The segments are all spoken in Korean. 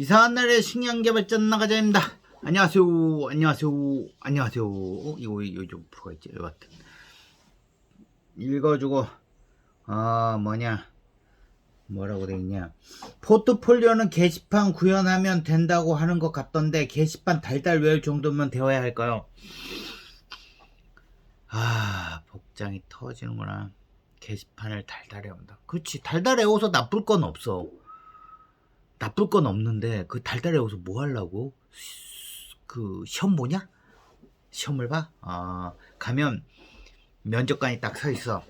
이상한 날의 식량개발전 나가자입니다. 안녕하세요. 안녕하세요. 안녕하세요. 어, 이거 요즘 프로가 있지. 여하튼 읽어주고 아 뭐냐 뭐라고 돼 있냐 포트폴리오는 게시판 구현하면 된다고 하는 것 같던데 게시판 달달 외울 정도면 되어야 할까요? 아 복장이 터지는구나. 게시판을 달달 외운다. 그렇지 달달 외워서 나쁠 건 없어. 나쁠 건 없는데 그 달달해 오서 뭐 하려고? 그 시험 보냐? 시험을 봐? 아 가면 면접관이 딱 서 있어.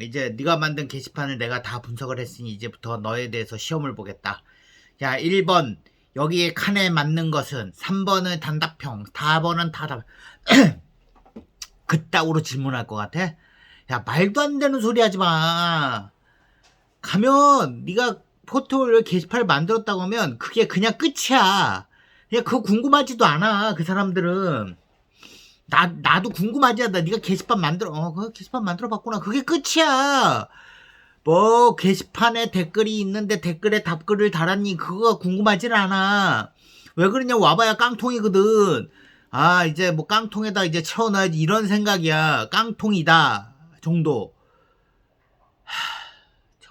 이제 네가 만든 게시판을 내가 다 분석을 했으니 이제부터 너에 대해서 시험을 보겠다. 야 1번 여기에 칸에 맞는 것은 3번은 단답형 4번은 타답 그따구로 질문할 것 같아? 야 말도 안 되는 소리 하지 마. 가면 네가 포털 게시판을 만들었다고 하면 그게 그냥 끝이야. 그냥 그거 궁금하지도 않아. 그 사람들은. 나, 나도 궁금하지 않다. 네가 게시판 만들어. 어, 그 게시판 만들어 봤구나. 그게 끝이야. 뭐 게시판에 댓글이 있는데 댓글에 답글을 달았니? 그거가 궁금하진 않아. 왜 그러냐? 와봐야 깡통이거든. 아, 이제 뭐 깡통에다 이제 채워놔야지. 이런 생각이야. 깡통이다. 정도.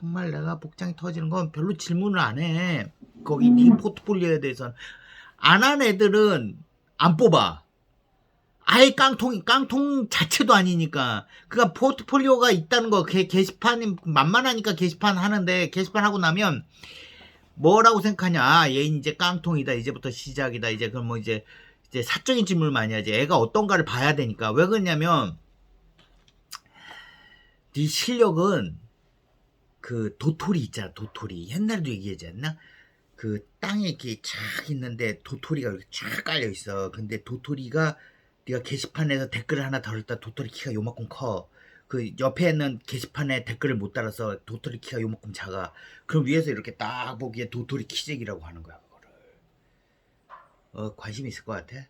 정말 내가 복장이 터지는 건 별로 질문을 안 해. 거기 네 포트폴리오에 대해서는. 안 한 애들은 안 뽑아. 아예 깡통, 깡통 자체도 아니니까. 그니까 포트폴리오가 있다는 거, 게, 게시판이 만만하니까 게시판 하는데, 게시판 하고 나면, 뭐라고 생각하냐. 아, 얘 이제 깡통이다. 이제부터 시작이다. 이제 그럼 뭐 이제, 이제 사적인 질문을 많이 하지. 애가 어떤가를 봐야 되니까. 왜 그러냐면, 네 실력은 그 도토리 있잖아 도토리. 옛날에도 얘기하지 않나? 그 땅에 이렇게 쫙 있는데 도토리가 이렇게 쫙 깔려 있어. 근데 도토리가 네가 게시판에서 댓글을 하나 달았다 도토리 키가 요만큼 커 그 옆에는 게시판에 댓글을 못 달아서 도토리 키가 요만큼 작아. 그럼 위에서 이렇게 딱 보기에 도토리 키재기라고 하는 거야 그거를. 어 관심 있을 것 같아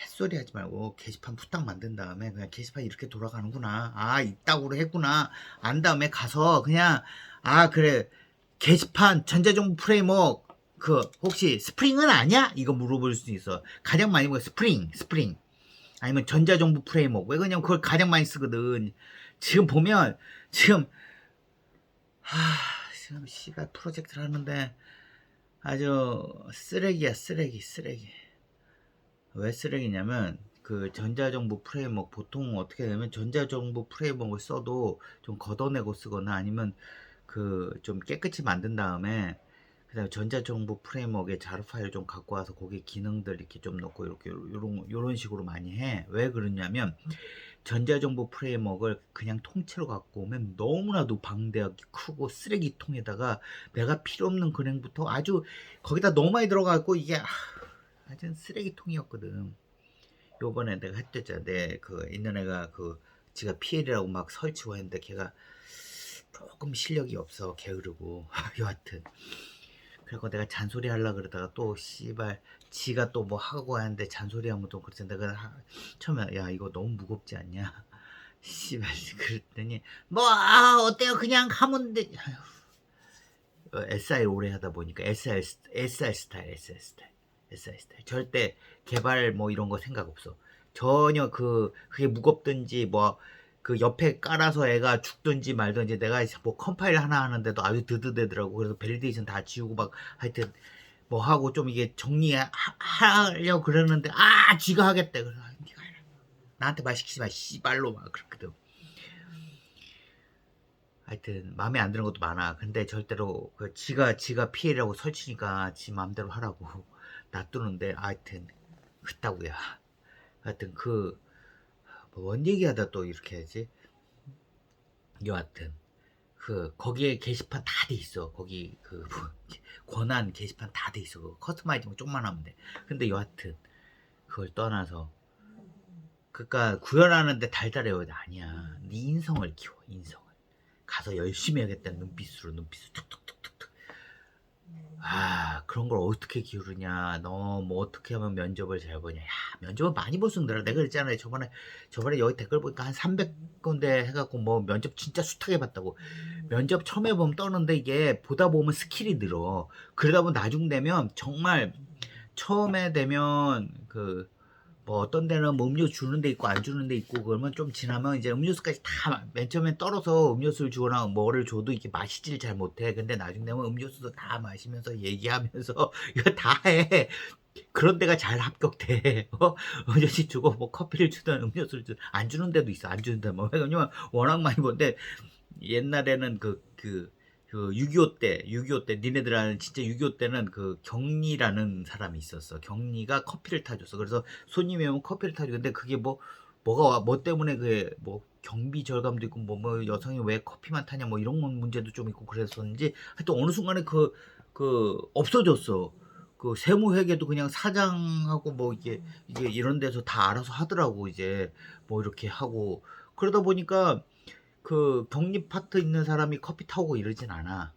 햇소리 하지 말고 게시판 후딱 만든 다음에 그냥 게시판 이렇게 돌아가는구나. 아, 이따구로 했구나. 안 다음에 가서 그냥 아, 그래. 게시판 전자정보 프레임워크 그 혹시 스프링은 아니야? 이거 물어볼 수 있어. 가장 많이 보면 스프링, 스프링. 아니면 전자정보 프레임워크. 왜 그러냐면 그걸 가장 많이 쓰거든. 지금 보면 지금 하, 지금 씨발 프로젝트를 하는데 아주 쓰레기야, 쓰레기, 쓰레기. 왜 쓰레기냐면 그 전자정보 프레임워크 보통 어떻게 되면 전자정보 프레임워크를 써도 좀 걷어내고 쓰거나 아니면 그 좀 깨끗이 만든 다음에 그다음에 전자정보 프레임워크에 자료 파일 좀 갖고 와서 거기에 기능들 이렇게 좀 넣고 이렇게 요런 요런 식으로 많이 해. 왜 그러냐면 전자정보 프레임워크를 그냥 통째로 갖고 오면 너무나도 방대하게 크고 쓰레기통에다가 내가 필요 없는 근행부터 아주 거기다 너무 많이 들어가고 이게 아, 완전 쓰레기통이었거든. 요번에 내가 했댔잖아. 내그 있는 애가 그 지가 PL이라고 막 설치고 했는데 걔가 조금 실력이 없어 게으르고. 여하튼. 그래서 내가 잔소리 하려 그러다가 또 씨발 지가 또 뭐 하고 하는데 잔소리 하면 또 그래서 내가 하, 처음에 야 이거 너무 무겁지 않냐? 씨발 그랬더니 뭐 아, 어때요? 그냥 하면 돼. 아휴. 어, SI 오래 하다 보니까 SR, SR 스타일 SR 스타일 SI 스타일 절대 개발 뭐 이런 거 생각 없어. 전혀 그 그게 무겁든지 뭐 그 옆에 깔아서 애가 죽든지 말든지 내가 뭐 컴파일 하나 하는데도 아주 드드대더라고. 그래서 밸리데이션 다 지우고 막 하여튼 뭐 하고 좀 이게 정리하려고 그러는데 아 쥐가 하겠대. 그래서 아, 니가 해라. 나한테 말 시키지 마 씨발로 막 그렇거든. 하여튼 마음에 안 드는 것도 많아. 근데 절대로 그 지가 지가 피해라고 설치니까 지 마음대로 하라고 놔두는데 하여튼 그따구야 하여튼 그, 뭐뭔 얘기하다 또 이렇게 하지? 여하튼, 그, 거기에 게시판 다 돼 있어. 거기, 그, 뭐, 권한 게시판 다 돼 있어. 그거 커스터마이징 좀만 하면 돼. 근데 여하튼, 그걸 떠나서, 그니까, 구현하는데 달달해요. 아니야. 네 인성을 키워, 인성을. 가서 열심히 하겠다는 눈빛으로, 눈빛으로 툭툭툭툭툭. 아 그런 걸 어떻게 기르냐. 너 뭐 어떻게 하면 면접을 잘 보냐. 야 면접을 많이 볼 수 있더라. 내가 그랬잖아요. 저번에 저번에 여기 댓글 보니까 한 300군데 해갖고 뭐 면접 진짜 숱하게 봤다고. 면접 처음에 보면 떠는데 이게 보다 보면 스킬이 늘어. 그러다 보면 나중 되면 정말 처음에 되면 그 뭐 어떤 데는 뭐 음료 주는 데 있고 안 주는 데 있고 그러면 좀 지나면 이제 음료수까지 다 맨 처음에 떨어서 음료수를 주거나 뭐를 줘도 이렇게 마시질 잘 못해. 근데 나중 되면 음료수도 다 마시면서 얘기하면서 이거 다해. 그런 데가 잘 합격돼. 어? 음료수 주고 뭐 커피를 주든 음료수를 주든 안 주는 데도 있어. 안 주는 데뭐. 왜냐면 워낙 많이 본데 옛날에는 그그 그 6.25 때, 6.25 때, 니네들 아는 진짜 6.25 때는 그 경리라는 사람이 있었어. 경리가 커피를 타줬어. 그래서 손님이 오면 커피를 타줘. 근데 그게 뭐, 뭐가, 와- 뭐 때문에 그게 뭐 경비 절감도 있고 뭐, 뭐 여성이 왜 커피만 타냐 뭐 이런 건 문제도 좀 있고 그랬었는지 하여튼 어느 순간에 그, 그, 없어졌어. 그 세무회계도 그냥 사장하고 뭐 이게, 이게 이런 데서 다 알아서 하더라고 이제 뭐 이렇게 하고 그러다 보니까 그 격리 파트 있는 사람이 커피 타오고 이러진 않아.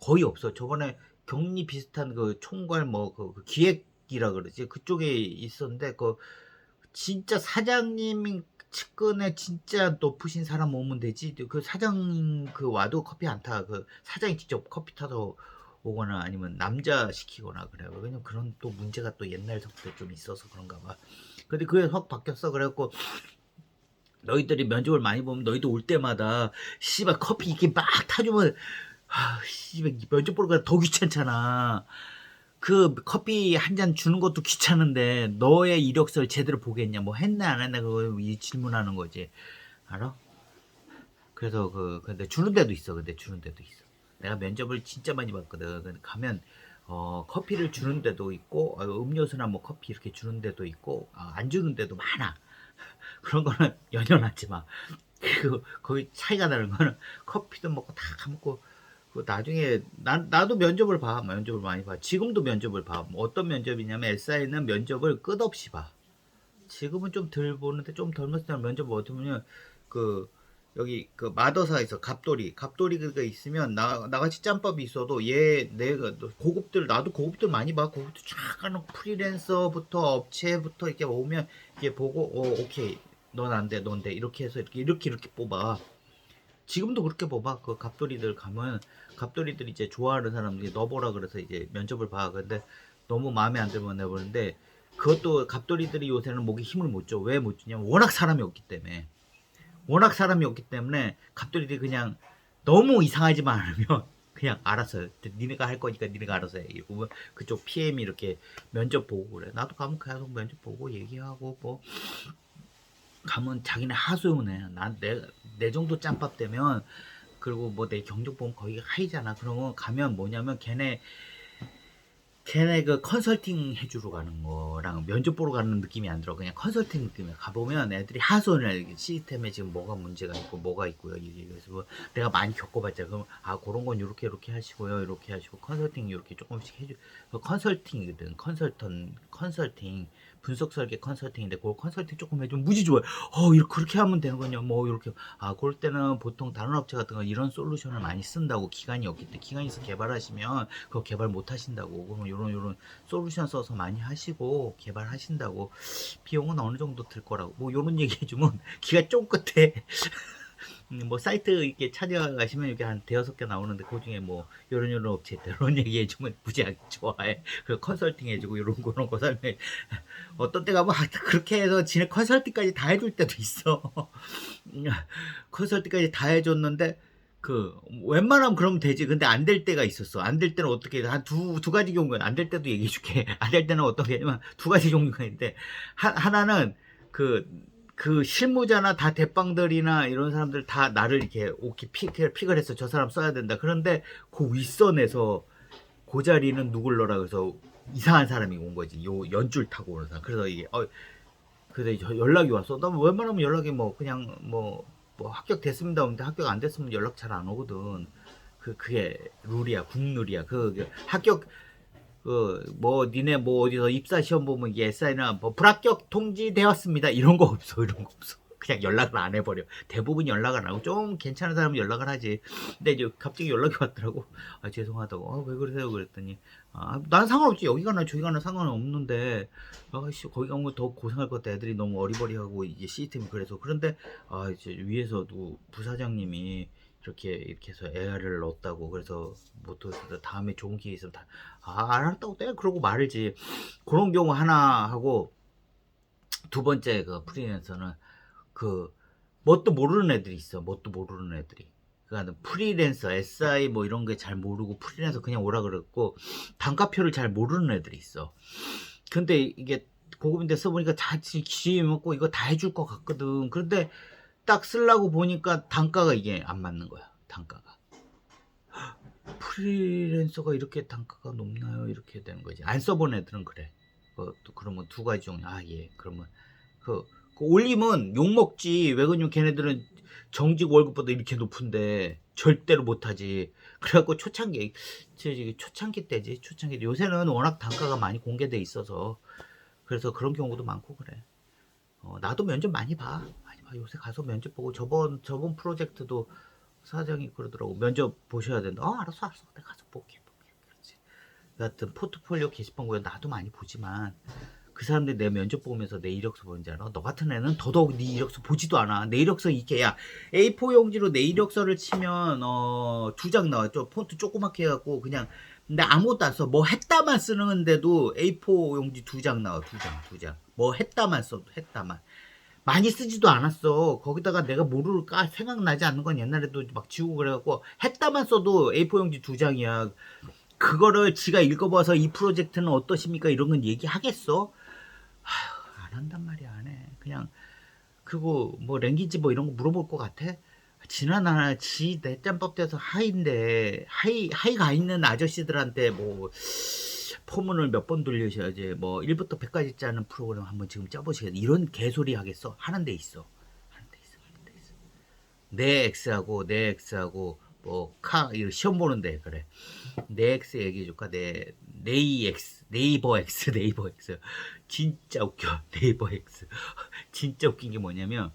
거의 없어. 저번에 격리 비슷한 그 총괄 뭐 그 기획이라 그러지. 그쪽에 있었는데 그 진짜 사장님 측근에 진짜 높으신 사람 오면 되지. 그 사장 그 와도 커피 안 타. 그 사장이 직접 커피 타서 오거나 아니면 남자 시키거나 그래요. 왜냐면 그런 또 문제가 또 옛날부터 좀 있어서 그런가 봐. 근데 그게 확 바뀌었어. 그래갖고 너희들이 면접을 많이 보면 너희도 올 때마다 씨발 커피 이렇게 막 타주면 아 씨발 면접 보러 가더 귀찮잖아. 그 커피 한 잔 주는 것도 귀찮은데 너의 이력서를 제대로 보겠냐? 뭐 했나 안 했나? 그거 이 질문하는 거지. 알아? 그래서 그 근데 주는 데도 있어. 근데 주는 데도 있어. 내가 면접을 진짜 많이 봤거든. 가면 어 커피를 주는 데도 있고 어, 음료수나 뭐 커피 이렇게 주는 데도 있고 아, 안 주는 데도 많아 그런 거는 연연하지 마. 그 거의 차이가 나는 거는 커피도 먹고 다 까먹고 그 나중에 난 나도 면접을 봐. 면접을 많이 봐. 지금도 면접을 봐. 뭐 어떤 면접이냐면 SI는 면접을 끝없이 봐. 지금은 좀 덜 보는데 좀 덜 봤을 때는 면접 어떻게 보면 그 여기 그 마더사 있어 갑돌이 갑돌이가 있으면 나 나같이 짬밥이 있어도 얘 내가 고급들 나도 고급들 많이 봐. 고급들 쫙 가는 프리랜서부터 업체부터 이렇게 오면 이렇게 보고 어 오케이. 넌 안 돼 넌 돼. 이렇게 해서 이렇게 이렇게 이렇게 뽑아. 지금도 그렇게 뽑아. 그 갑돌이들 가면 갑돌이들 이제 좋아하는 사람들이 넣어보라 그래서 이제 면접을 봐. 근데 너무 마음에 안 들면 내보는데 그것도 갑돌이들이 요새는 목에 힘을 못 줘. 왜 못 주냐면 워낙 사람이 없기 때문에 워낙 사람이 없기 때문에 갑돌이들이 그냥 너무 이상하지만 않으면 그냥 알아서 해. 니네가 할 거니까 니네가 알아서 해. 이러고 그쪽 PM이 이렇게 면접 보고 그래. 나도 가면 계속 면접 보고 얘기하고 뭐 가면 자기네 하소연해. 난내 내 정도 짬밥 되면 그리고 뭐 내 경력 보면 거기가 하이잖아. 그러면 가면 뭐냐면 걔네 걔네 그 컨설팅 해주러 가는 거랑 면접 보러 가는 느낌이 안 들어. 그냥 컨설팅 느낌이야. 가보면 애들이 하소연을 시스템에 지금 뭐가 문제가 있고 뭐가 있고요. 이게 그래서 뭐 내가 많이 겪어봤잖아. 그럼 아 그런 건 이렇게 이렇게 하시고요. 이렇게 하시고 컨설팅 이렇게 조금씩 해주. 그 컨설팅이거든. 컨설턴 컨설팅 분석 설계 컨설팅인데 그 컨설팅 조금 해주면 무지 좋아요. 어 이렇게 그렇게 하면 되는군요. 뭐 이렇게 아 그럴 때는 보통 다른 업체 같은 거 이런 솔루션을 많이 쓴다고 기간이 없기 때문에 기간이 있어 개발하시면 그거 개발 못 하신다고 그러면 요런 요런 솔루션 써서 많이 하시고 개발하신다고 비용은 어느 정도 들 거라고 뭐 요런 얘기 해주면 기가 쫑긋해 음, 뭐 사이트 이렇게 찾아가시면 이렇게 한 대여섯 개 나오는데 그 중에 뭐 요런 요런 업체 있다 이런 얘기 해주면 무지하게 좋아해. 그 컨설팅 해주고 요런 거런 거 설명해. 어떤 때 가면 아, 그렇게 해서 지네 컨설팅까지 다 해줄 때도 있어. 컨설팅까지 다 해줬는데 그 웬만하면 그러면 되지. 근데 안 될 때가 있었어. 안 될 때는 어떻게 한두두 가지 경우가 안 될 때도 얘기해 줄게. 안 될 때는 어떻게 하냐면 두 가지 종류가 있는데 하, 하나는 그 그 실무자나 다 대빵들이나 이런 사람들 다 나를 이렇게 오케이 픽을 픽을 해서 저 사람 써야 된다 그런데 그 윗선에서 그 자리는 누굴 넣으라 그래서 이상한 사람이 온 거지 요 연줄 타고 오는 사람 그래서 이게 어 그래서 저 연락이 왔어 나 웬만하면 연락이 뭐 그냥 뭐 뭐 합격됐습니다. 근데 합격 안 됐으면 연락 잘 안 오거든. 그 그게 룰이야, 국룰이야. 그, 그 합격 그 뭐 니네 뭐 어디서 입사 시험 보면 이게 SI나 뭐 불합격 통지되었습니다. 이런 거 없어, 이런 거 없어. 그냥 연락을 안 해버려. 대부분 연락을 안 하고 좀 괜찮은 사람은 연락을 하지. 근데 이제 갑자기 연락이 왔더라고. 아 죄송하다고. 아, 왜 그러세요? 그랬더니 아, 난 상관없지. 여기 가나 저기 가나 상관은 없는데 아씨 거기 가면 더 고생할 것 같아. 애들이 너무 어리버리하고 이게 시스템이 그래서 그런데 아 이제 위에서도 부사장님이 이렇게 이렇게 해서 애를 넣었다고 그래서 못해서 다음에 좋은 기회 있으면 다 아, 알았다고 때 그러고 말지. 그런 경우 하나 하고 두 번째 그 프리랜서는 그 뭣도 모르는 애들이 있어. 뭣도 모르는 애들이. 그러니까 프리랜서 SI 뭐 이런 게 잘 모르고 프리랜서 그냥 오라 그랬고 단가표를 잘 모르는 애들이 있어. 근데 이게 고급인데 써보니까 다 기회 먹고 이거 다 해줄 것 같거든. 그런데 딱 쓰려고 보니까 단가가 이게 안 맞는 거야 단가가. 프리랜서가 이렇게 단가가 높나요? 이렇게 되는 거지. 안 써본 애들은 그래. 어, 또 그러면 두 가지 종류. 아 예. 그러면 그, 그 올림은 욕 먹지. 왜 그러냐면 걔네들은 정직 월급보다 이렇게 높은데 절대로 못하지. 그래갖고 초창기 초창기 때지. 초창기 때. 요새는 워낙 단가가 많이 공개돼 있어서 그래서 그런 경우도 많고 그래. 어, 나도 면접 많이 봐 봐 요새 가서 면접 보고 저번 저번 프로젝트도 사장이 그러더라고 면접 보셔야 된다 어 알았어 알았어 내가 가서 볼게 볼게 그렇지 여하튼 포트폴리오 게시판 보면 나도 많이 보지만 그 사람들이 내 면접 보면서 내 이력서 보는지 알아? 너 같은 애는 더더욱 네 이력서 보지도 않아. 내 이력서 이게 야 A4 용지로 내 이력서를 치면 어, 두 장 나와. 좀 폰트 조그맣게 해갖고 그냥 근데 아무것도 안 써. 뭐 했다만 쓰는데도 A4 용지 두 장 나와. 두 장, 두 장. 뭐 했다만 써도 했다만. 많이 쓰지도 않았어. 거기다가 내가 모를까 생각나지 않는 건 옛날에도 막 지우고 그래갖고 했다만 써도 A4 용지 두 장이야. 그거를 지가 읽어봐서 이 프로젝트는 어떠십니까? 이런 건 얘기하겠어? 아휴, 안 한단 말이야, 안 해. 그냥, 그리고 뭐 랭귀지 뭐 이런 거 물어볼 것 같아? 지나나 지 내짬법 돼서 하이인데, 하이, 하이가 있는 아저씨들한테 뭐, 포문을 몇 번 돌리셔야지, 뭐, 1부터 100까지 짜는 프로그램 한번 지금 짜보시겠다. 이런 개소리 하겠어? 하는 데 있어. 하는 데 있어, 하는 데 있어. 내 X하고, 내 X하고, 뭐, 카, 이거 시험 보는데, 그래. 내 X 얘기해 줄까? 내, 네이 X, 네이버 X, 네이버 X. 진짜 웃겨. 네이버 X. 진짜 웃긴 게 뭐냐면,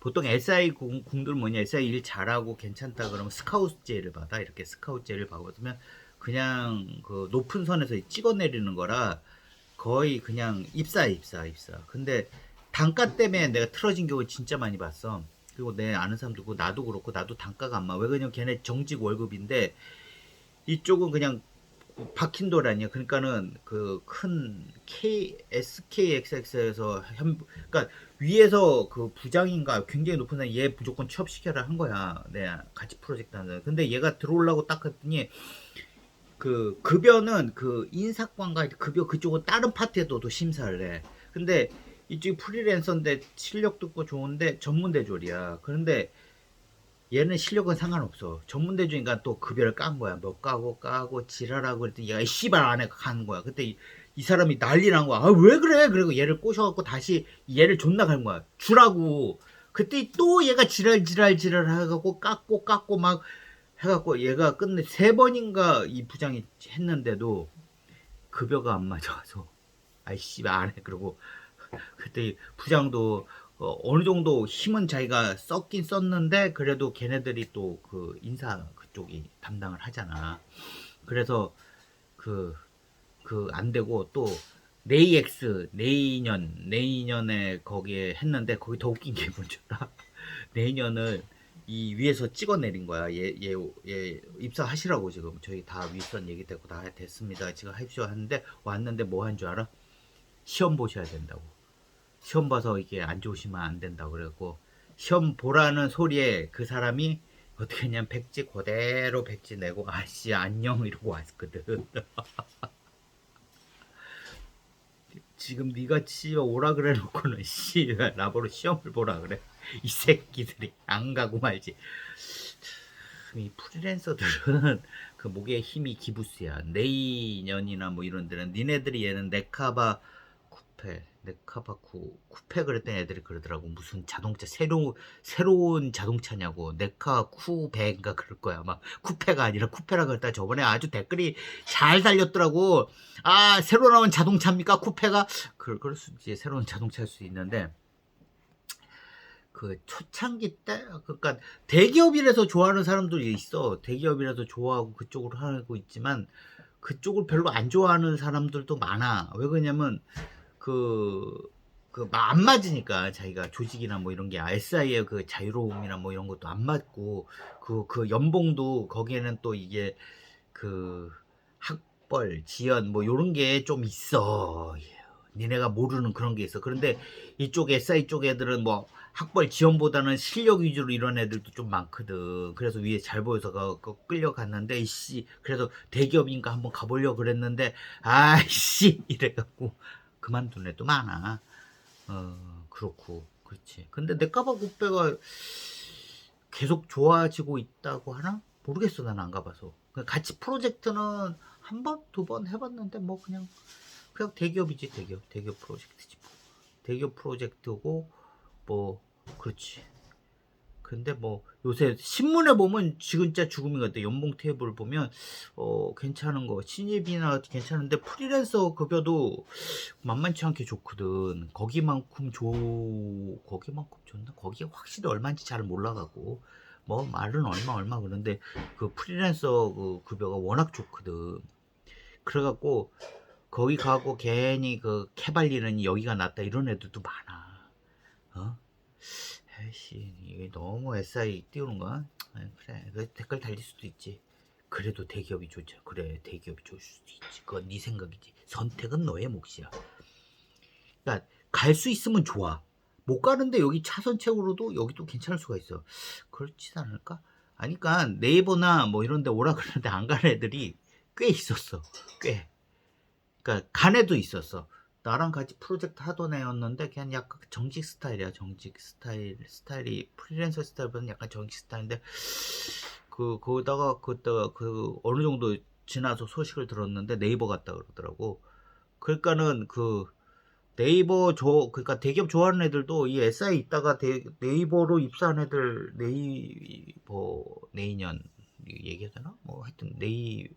보통 SI 공, 공들 뭐냐, SI 일 잘하고 괜찮다 그러면 스카우트제를 받아. 이렇게 스카우트제를 받으면 그냥 그 높은 선에서 찍어 내리는 거라 거의 그냥 입사, 입사, 입사. 근데 단가 때문에 내가 틀어진 경우 진짜 많이 봤어. 그리고 내 아는 사람도 그렇고 나도 그렇고 나도 단가가 안 맞아. 왜 그러냐면 걔네 정직 월급인데 이쪽은 그냥 박힌 돌 아니야. 그러니까는 그 큰 K SKXX에서 현 그러니까 위에서 그 부장인가 굉장히 높은 사람 얘 무조건 취업시켜라 한 거야. 내가 같이 프로젝트 하는. 근데 얘가 들어오려고 딱 했더니 그 급여는 그 인사관과 급여 그쪽은 다른 파트에도 또 심사를 해. 근데 이쪽이 프리랜서인데 실력도 있고 좋은데 전문 대졸이야. 그런데 얘는 실력은 상관없어. 전문 대졸이니까 또 급여를 깐 거야. 뭐 까고 까고 지랄하고 그랬더니 얘가 이 씨발 안에 가는 거야. 그때 이, 이 사람이 난리 난 거야. 아, 왜 그래? 그리고 얘를 꼬셔갖고 다시 얘를 존나 간 거야. 주라고. 그때 또 얘가 지랄 지랄 지랄 해갖고 깎고 깎고 막 해갖고 얘가 끝내 세 번인가 이 부장이 했는데도 급여가 안 맞아서 아이씨 안 해. 그러고 그때 부장도 어, 느 정도 힘은 자기가 썼긴 썼는데 그래도 걔네들이 또 그 인사 그쪽이 담당을 하잖아. 그래서 그 그 안 되고 또 네이엑스 내년 내년에 거기에 했는데 거기 더 웃긴 게 뭔지 알아? 내년을 이 위에서 찍어 내린 거야. 얘, 얘, 얘 입사하시라고 지금 저희 다 윗선 얘기되고 다 됐습니다. 지금 하십시오 하는데 왔는데 뭐 한 줄 알아? 시험 보셔야 된다고. 시험 봐서 이게 안 좋으시면 안 된다고 그랬고 시험 보라는 소리에 그 사람이 어떻게 했냐면 백지 그대로 백지 내고 아씨 안녕 이러고 왔거든. 지금 네가 치 오라 그래 놓고는 씨 나보러 시험을 보라 그래. 이 새끼들이 안 가고 말지. 참, 이 프리랜서들은 그 목에 힘이 기부스야. 내년이나 뭐 이런 데는 니네들이 얘는 네카바 쿠페, 네카바 쿠 쿠페 그랬던 애들이 그러더라고. 무슨 자동차 새로 새로운 자동차냐고. 네카 쿠베인가 그럴 거야. 막 쿠페가 아니라 쿠페라 그랬다. 저번에 아주 댓글이 잘 달렸더라고. 아 새로 나온 자동차입니까 쿠페가? 그 그럴 수 있지. 새로운 자동차일 수 있는데. 그 초창기 때 그러니까 대기업이라서 좋아하는 사람들이 있어. 대기업이라서 좋아하고 그쪽으로 하고 있지만 그쪽을 별로 안 좋아하는 사람들도 많아. 왜 그러냐면 그 그 안 맞으니까 자기가 조직이나 뭐 이런 게 SI의 그 자유로움이나 뭐 이런 것도 안 맞고 그그 연봉도 거기에는 또 이게 그 학벌, 지연 뭐 요런 게 좀 있어. 예. 니네가 모르는 그런 게 있어. 그런데 이쪽 SI 쪽 애들은 뭐 학벌 지원보다는 실력 위주로 이런 애들도 좀 많거든. 그래서 위에 잘 보여서 끌려갔는데, 이씨, 그래서 대기업인가 한번 가보려고 그랬는데, 아이씨, 이래갖고 그만둔 애도 많아. 어, 그렇고, 그렇지. 근데 내 까봐 굿배가 계속 좋아지고 있다고 하나? 모르겠어, 나는 안 가봐서. 같이 프로젝트는 한 번, 두 번 해봤는데, 뭐 그냥, 그냥 대기업이지, 대기업. 대기업 프로젝트지. 뭐. 대기업 프로젝트고, 뭐, 그렇지. 근데 뭐, 요새 신문에 보면 진짜 죽음인 것 같아. 연봉 테이블 보면, 어, 괜찮은 거. 신입이나 괜찮은데, 프리랜서 급여도 만만치 않게 좋거든. 거기만큼 좋, 거기만큼 좋나? 거기 확실히 얼마인지 잘 몰라가고. 뭐, 말은 얼마, 얼마 그런데, 그 프리랜서 그 급여가 워낙 좋거든. 그래갖고, 거기 가고 괜히 그 캐발리는 여기가 낫다 이런 애들도 많아. 어? 에이씨, 이게 너무 SI 띄우는 거야? 아이, 그래, 그 댓글 달릴 수도 있지. 그래도 대기업이 좋죠. 그래, 대기업이 좋을 수도 있지. 그건 네 생각이지. 선택은 너의 몫이야. 그러니까 갈 수 있으면 좋아. 못 가는데 여기 차선책으로도 여기도 괜찮을 수가 있어. 그렇지 않을까? 아니까 네이버나 뭐 이런 데 오라 그러는데 안 가는 애들이 꽤 있었어. 꽤. 그러니까 간 애도 있었어. 나랑 같이 프로젝트 하던 애였는데 그냥 약간 정직 스타일이야. 정직 스타일 스타일이 프리랜서 스타일보다는 약간 정직 스타일인데 그 거기다가 그때가 그 어느 정도 지나서 소식을 들었는데 네이버 갔다 그러더라고. 그러니까는 그 네이버 조 그러니까 대기업 좋아하는 애들도 이 SI 있다가 대, 네이버로 입사한 애들 네이버 얘기해야 되나? 뭐 하여튼 네이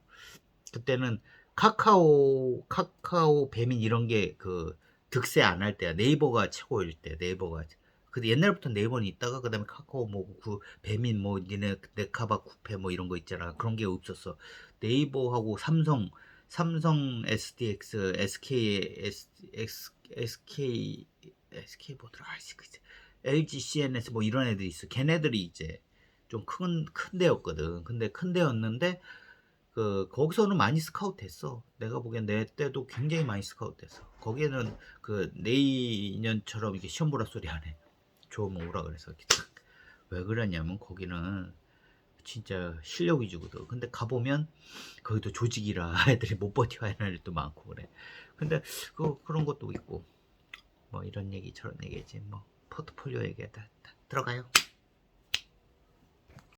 그때는 카카오 카카오 배민 이런 게 그 득세 안 할 때야. 네이버가 최고일 때 네이버가. 근데 옛날부터 네이버는 있다가 그다음에 카카오 뭐그 배민 뭐 니네 네카바 쿠페 뭐 이런 거 있잖아. 그런 게 없었어. 네이버하고 삼성 삼성 SDX SK S, X, SK SK 뭐더라? 아이씨. 그 LG CNS 뭐 이런 애들이 있어. 걔네들이 이제 좀 큰 큰 데였거든. 근데 큰 데였는데 그 거기서는 많이 스카우트 했어. 내가 보기엔 내 때도 굉장히 많이 스카우트 했어. 거기에는 그 내년처럼 이렇게 시험 보라 소리 안 해. 좋으면 오라 그래서 왜 그러냐면 거기는 진짜 실력 위주거든. 근데 가보면 거기도 조직이라 애들이 못 버텨 하는 애들도 많고 그래. 근데 그 그런 것도 있고 뭐 이런 얘기 저런 얘기지 뭐 포트폴리오 얘기다 들어가요.